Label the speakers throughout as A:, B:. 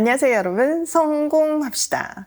A: 안녕하세요, 여러분. 성공합시다.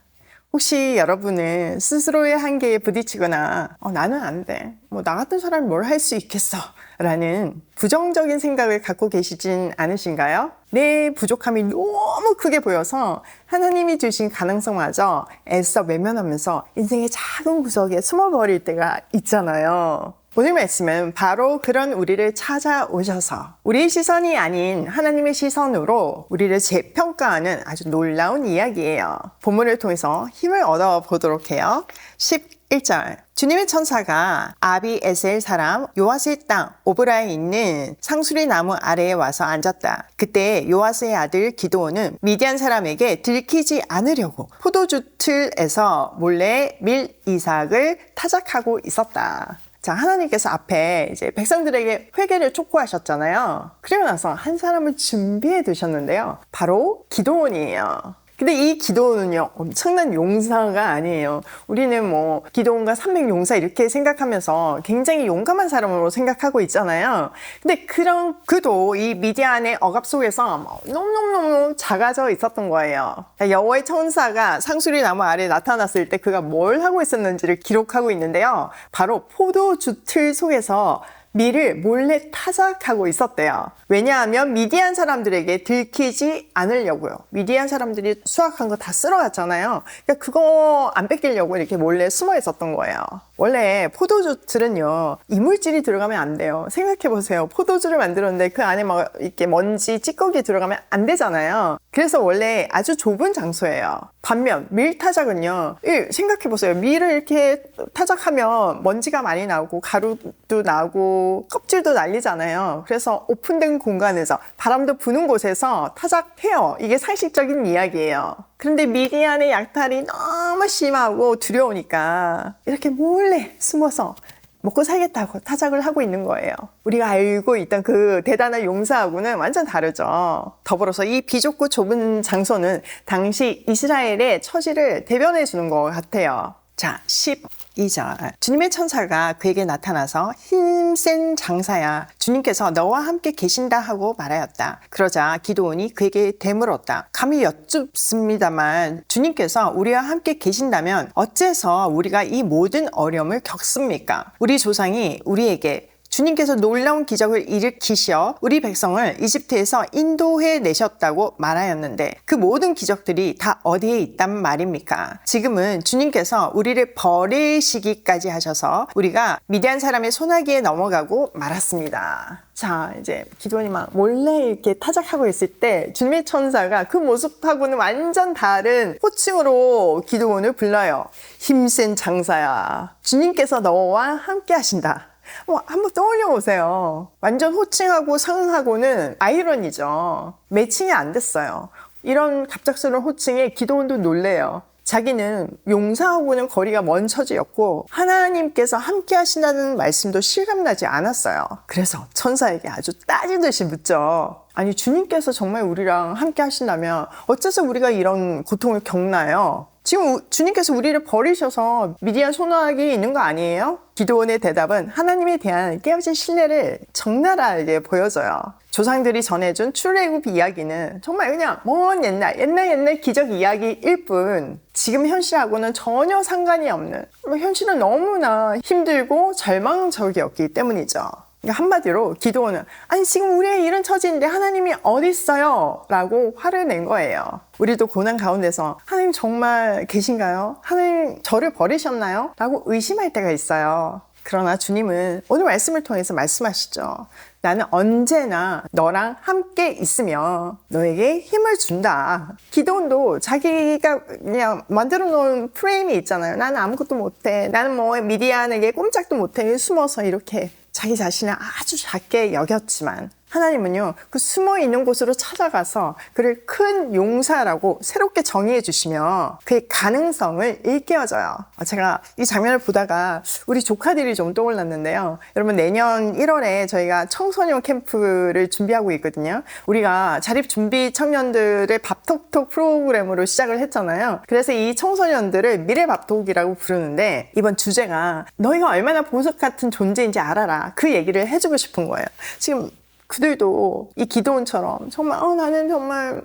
A: 혹시 여러분은 스스로의 한계에 부딪히거나, 어, 나는 안 돼. 뭐, 나 같은 사람이 뭘 할 수 있겠어. 라는 부정적인 생각을 갖고 계시진 않으신가요? 내 부족함이 너무 크게 보여서 하나님이 주신 가능성마저 애써 외면하면서 인생의 작은 구석에 숨어버릴 때가 있잖아요. 오늘 말씀은 바로 그런 우리를 찾아오셔서 우리의 시선이 아닌 하나님의 시선으로 우리를 재평가하는 아주 놀라운 이야기예요. 본문을 통해서 힘을 얻어 보도록 해요. 11절. 주님의 천사가 아비 에셀 사람 요아스의 땅 오브라에 있는 상수리 나무 아래에 와서 앉았다. 그때 요아스의 아들 기도원은 미디안 사람에게 들키지 않으려고 포도주 틀에서 몰래 밀 이삭을 타작하고 있었다. 자, 하나님께서 앞에 이제 백성들에게 회개를 촉구하셨잖아요. 그리고 나서 한 사람을 준비해 두셨는데요. 바로 기도원이에요. 근데 이 기도원은요, 엄청난 용사가 아니에요. 우리는 뭐, 기도원과 300용사 이렇게 생각하면서 굉장히 용감한 사람으로 생각하고 있잖아요. 근데 그런, 그도 이 미디안의 억압 속에서 너무너무 작아져 있었던 거예요. 여호와의 천사가 상수리 나무 아래에 나타났을 때 그가 뭘 하고 있었는지를 기록하고 있는데요. 바로 포도주 틀 속에서 밀을 몰래 타작하고 있었대요. 왜냐하면 미디안 사람들에게 들키지 않으려고요. 미디안 사람들이 수확한 거 다 쓸어갔잖아요. 그러니까 그거 안 뺏기려고 이렇게 몰래 숨어 있었던 거예요. 원래 포도주들은요, 이물질이 들어가면 안 돼요. 생각해 보세요. 포도주를 만들었는데 그 안에 막 이렇게 먼지, 찌꺼기 들어가면 안 되잖아요. 그래서 원래 아주 좁은 장소예요. 반면 밀 타작은요, 생각해보세요. 밀을 이렇게 타작하면 먼지가 많이 나오고 가루도 나고 껍질도 날리잖아요. 그래서 오픈된 공간에서 바람도 부는 곳에서 타작해요. 이게 상식적인 이야기예요. 그런데 미디안의 약탈이 너무 심하고 두려우니까 이렇게 몰래 숨어서 먹고 살겠다고 타작을 하고 있는 거예요. 우리가 알고 있던 그 대단한 용사하고는 완전 다르죠. 더불어서 이 비좁고 좁은 장소는 당시 이스라엘의 처지를 대변해 주는 것 같아요. 자, 12절. 주님의 천사가 그에게 나타나서 힘센 장사야. 주님께서 너와 함께 계신다 하고 말하였다. 그러자 기도원이 그에게 되물었다. 감히 여쭙습니다만 주님께서 우리와 함께 계신다면 어째서 우리가 이 모든 어려움을 겪습니까? 우리 조상이 우리에게 주님께서 놀라운 기적을 일으키시어 우리 백성을 이집트에서 인도해 내셨다고 말하였는데 그 모든 기적들이 다 어디에 있단 말입니까? 지금은 주님께서 우리를 버리시기까지 하셔서 우리가 미디안 사람의 소나기에 넘어가고 말았습니다. 자, 이제 기도원이 막 몰래 이렇게 타작하고 있을 때 주님의 천사가 그 모습하고는 완전 다른 호칭으로 기도원을 불러요. 힘센 장사야. 주님께서 너와 함께 하신다. 뭐 한번 떠올려 보세요. 완전 호칭하고 상하고는 아이러니죠. 매칭이 안 됐어요. 이런 갑작스러운 호칭에 기도원도 놀래요. 자기는 용사하고는 거리가 먼 처지였고 하나님께서 함께 하신다는 말씀도 실감나지 않았어요. 그래서 천사에게 아주 따지듯이 묻죠. 아니 주님께서 정말 우리랑 함께 하신다면 어째서 우리가 이런 고통을 겪나요? 지금 주님께서 우리를 버리셔서 미디안 소나기 있는 거 아니에요? 기도원의 대답은 하나님에 대한 깨어진 신뢰를 적나라하게 보여줘요. 조상들이 전해준 출애굽 이야기는 정말 그냥 먼 옛날, 옛날 옛날 기적 이야기일 뿐 지금 현실하고는 전혀 상관이 없는 뭐 현실은 너무나 힘들고 절망적이었기 때문이죠. 그러니까 한마디로 기도원은 아니 지금 우리의 이런 처지인데 하나님이 어디 있어요? 라고 화를 낸 거예요. 우리도 고난 가운데서 하나님 정말 계신가요? 하나님 저를 버리셨나요? 라고 의심할 때가 있어요. 그러나 주님은 오늘 말씀을 통해서 말씀하시죠. 나는 언제나 너랑 함께 있으며 너에게 힘을 준다. 기도원도 자기가 그냥 만들어 놓은 프레임이 있잖아요. 나는 아무것도 못해. 나는 뭐 미디안에게 꼼짝도 못해. 숨어서 이렇게 자기 자신을 아주 작게 여겼지만 하나님은요, 그 숨어 있는 곳으로 찾아가서 그를 큰 용사라고 새롭게 정의해 주시며 그의 가능성을 일깨워줘요. 제가 이 장면을 보다가 우리 조카들이 좀 떠올랐는데요. 여러분, 내년 1월에 저희가 청소년 캠프를 준비하고 있거든요. 우리가 자립 준비 청년들의 밥톡톡 프로그램으로 시작을 했잖아요. 그래서 이 청소년들을 미래 밥톡이라고 부르는데 이번 주제가 너희가 얼마나 보석 같은 존재인지 알아라. 그 얘기를 해주고 싶은 거예요. 지금 그들도 이 기도원처럼 정말 어, 나는 정말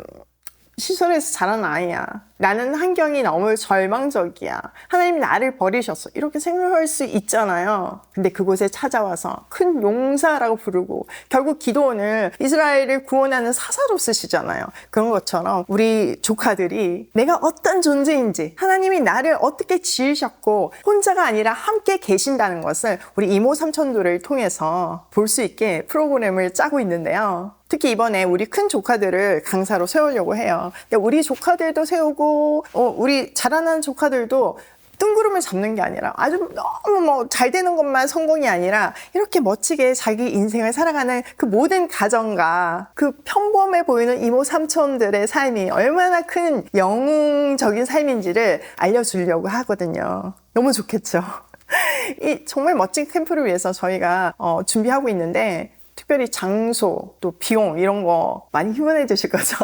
A: 시설에서 자란 아이야. 나는 환경이 너무 절망적이야. 하나님 나를 버리셨어. 이렇게 생각할 수 있잖아요. 근데 그곳에 찾아와서 큰 용사라고 부르고 결국 기도원을 이스라엘을 구원하는 사사로 쓰시잖아요. 그런 것처럼 우리 조카들이 내가 어떤 존재인지 하나님이 나를 어떻게 지으셨고 혼자가 아니라 함께 계신다는 것을 우리 이모 삼촌들을 통해서 볼 수 있게 프로그램을 짜고 있는데요. 특히 이번에 우리 큰 조카들을 강사로 세우려고 해요. 근데 우리 조카들도 세우고, 어, 우리 자라난 조카들도 뜬구름을 잡는 게 아니라 아주 너무 뭐 잘 되는 것만 성공이 아니라 이렇게 멋지게 자기 인생을 살아가는 그 모든 가정과 그 평범해 보이는 이모 삼촌들의 삶이 얼마나 큰 영웅적인 삶인지를 알려주려고 하거든요. 너무 좋겠죠. 이 정말 멋진 캠프를 위해서 저희가 어, 준비하고 있는데 특별히 장소 또 비용 이런 거 많이 휴원해 주실 거죠.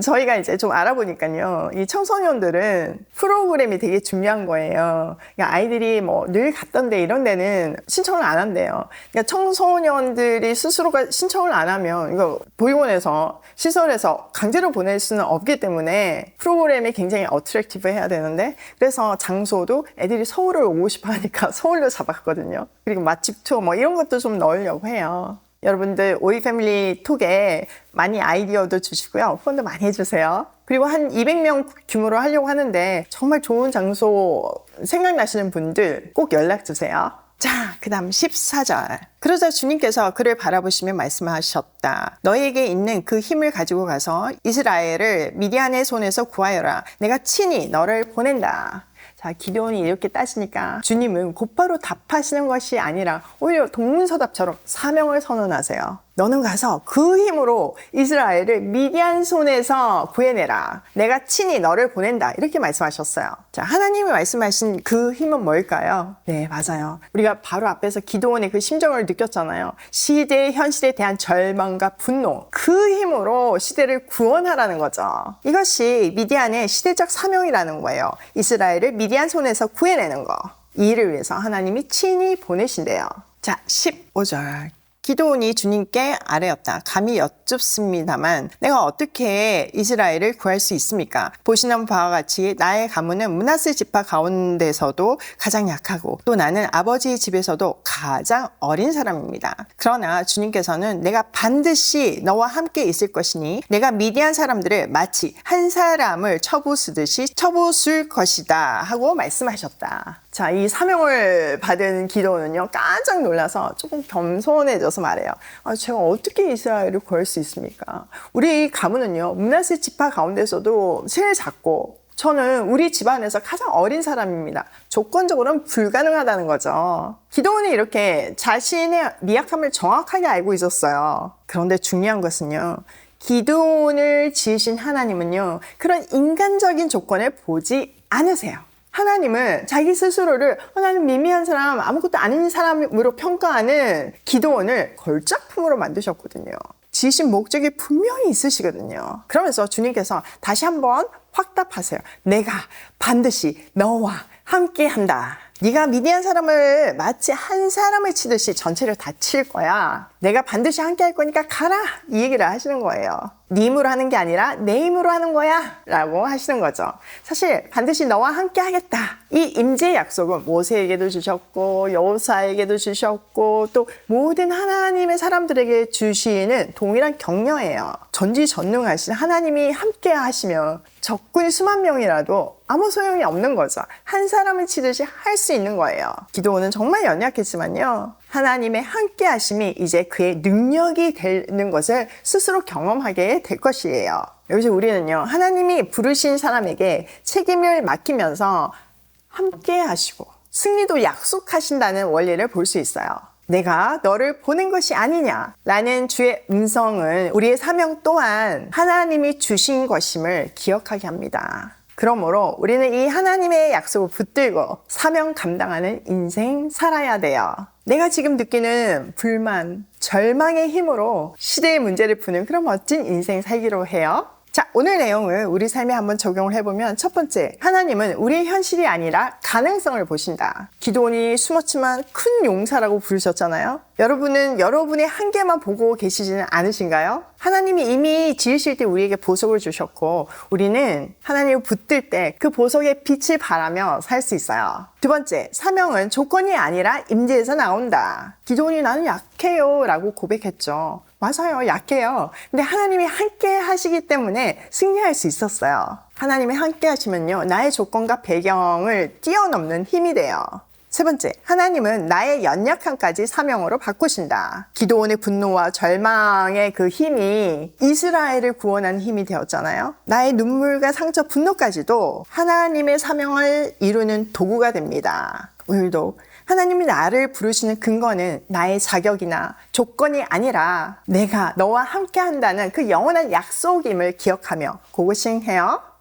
A: 저희가 이제 좀 알아보니까요. 이 청소년들은 프로그램이 되게 중요한 거예요. 그러니까 아이들이 뭐 늘 갔던 데 이런 데는 신청을 안 한대요. 그러니까 청소년들이 스스로가 신청을 안 하면 이거 보육원에서 시설에서 강제로 보낼 수는 없기 때문에 프로그램이 굉장히 어트랙티브 해야 되는데 그래서 장소도 애들이 서울을 오고 싶어 하니까 서울로 잡았거든요. 그리고 맛집 투어 뭐 이런 것도 좀 넣으려고 해요. 여러분들 오이 패밀리 톡에 많이 아이디어도 주시고요. 후원도 많이 해주세요. 그리고 한 200명 규모로 하려고 하는데 정말 좋은 장소 생각나시는 분들 꼭 연락 주세요. 자, 그 다음 14절. 그러자 주님께서 그를 바라보시며 말씀하셨다. 너에게 있는 그 힘을 가지고 가서 이스라엘을 미디안의 손에서 구하여라. 내가 친히 너를 보낸다. 자, 기도원이 이렇게 따지니까 주님은 곧바로 답하시는 것이 아니라 오히려 동문서답처럼 사명을 선언하세요. 너는 가서 그 힘으로 이스라엘을 미디안 손에서 구해내라. 내가 친히 너를 보낸다. 이렇게 말씀하셨어요. 자, 하나님이 말씀하신 그 힘은 뭘까요? 네, 맞아요. 우리가 바로 앞에서 기도원의 그 심정을 느꼈잖아요. 시대의 현실에 대한 절망과 분노. 그 힘으로 시대를 구원하라는 거죠. 이것이 미디안의 시대적 사명이라는 거예요. 이스라엘을 미디안 손에서 구해내는 거. 이 일을 위해서 하나님이 친히 보내신대요. 자, 15절. 기도원이 주님께 아뢰었다. 감히 여쭙습니다만 내가 어떻게 이스라엘을 구할 수 있습니까? 보시는 바와 같이 나의 가문은 문하스 지파 가운데서도 가장 약하고 또 나는 아버지 집에서도 가장 어린 사람입니다. 그러나 주님께서는 내가 반드시 너와 함께 있을 것이니 내가 미디안 사람들을 마치 한 사람을 쳐부수듯이 쳐부술 것이다 하고 말씀하셨다. 자, 이 사명을 받은 기도는요, 깜짝 놀라서 조금 겸손해져서 말해요. 아, 제가 어떻게 이스라엘을 구할 수 있습니까? 우리 가문은요, 문하세 지파 가운데서도 제일 작고, 저는 우리 집안에서 가장 어린 사람입니다. 조건적으로는 불가능하다는 거죠. 기도원이 이렇게 자신의 미약함을 정확하게 알고 있었어요. 그런데 중요한 것은요, 기도원을 지으신 하나님은요, 그런 인간적인 조건을 보지 않으세요. 하나님은 자기 스스로를 어, 나는 미미한 사람, 아무것도 아닌 사람으로 평가하는 기도원을 걸작품으로 만드셨거든요. 지으신 목적이 분명히 있으시거든요. 그러면서 주님께서 다시 한번 확답하세요. 내가 반드시 너와 함께 한다. 네가 미디안 사람을 마치 한 사람을 치듯이 전체를 다 칠 거야. 내가 반드시 함께 할 거니까 가라. 이 얘기를 하시는 거예요. 네 힘으로 하는 게 아니라 내 힘으로 하는 거야. 라고 하시는 거죠. 사실 반드시 너와 함께 하겠다. 이 임재의 약속은 모세에게도 주셨고 여호사에게도 주셨고 또 모든 하나님의 사람들에게 주시는 동일한 격려예요. 전지전능하신 하나님이 함께 하시면 적군이 수만 명이라도 아무 소용이 없는 거죠. 한 사람을 치듯이 할 수 있는 거예요. 기도는 정말 연약했지만요. 하나님의 함께 하심이 이제 그의 능력이 되는 것을 스스로 경험하게 될 것이에요. 여기서 우리는요, 하나님이 부르신 사람에게 책임을 맡기면서 함께 하시고 승리도 약속하신다는 원리를 볼 수 있어요. 내가 너를 보낸 것이 아니냐 라는 주의 음성은 우리의 사명 또한 하나님이 주신 것임을 기억하게 합니다. 그러므로 우리는 이 하나님의 약속을 붙들고 사명 감당하는 인생 살아야 돼요. 내가 지금 느끼는 불만, 절망의 힘으로 시대의 문제를 푸는 그런 멋진 인생 살기로 해요. 자, 오늘 내용을 우리 삶에 한번 적용을 해보면 첫 번째, 하나님은 우리의 현실이 아니라 가능성을 보신다. 기도원이 숨었지만 큰 용사라고 부르셨잖아요. 여러분은 여러분의 한계만 보고 계시지는 않으신가요? 하나님이 이미 지으실 때 우리에게 보석을 주셨고, 우리는 하나님을 붙들 때 그 보석의 빛을 바라며 살 수 있어요. 두 번째, 사명은 조건이 아니라 임재에서 나온다. 기도원이 나는 약해요 라고 고백했죠. 맞아요. 약해요. 근데 하나님이 함께 하시기 때문에 승리할 수 있었어요. 하나님이 함께 하시면요. 나의 조건과 배경을 뛰어넘는 힘이 돼요. 세 번째, 하나님은 나의 연약함까지 사명으로 바꾸신다. 기도원의 분노와 절망의 그 힘이 이스라엘을 구원하는 힘이 되었잖아요. 나의 눈물과 상처, 분노까지도 하나님의 사명을 이루는 도구가 됩니다. 오늘도 하나님이 나를 부르시는 근거는 나의 자격이나 조건이 아니라 내가 너와 함께 한다는 그 영원한 약속임을 기억하며 고고싱해요.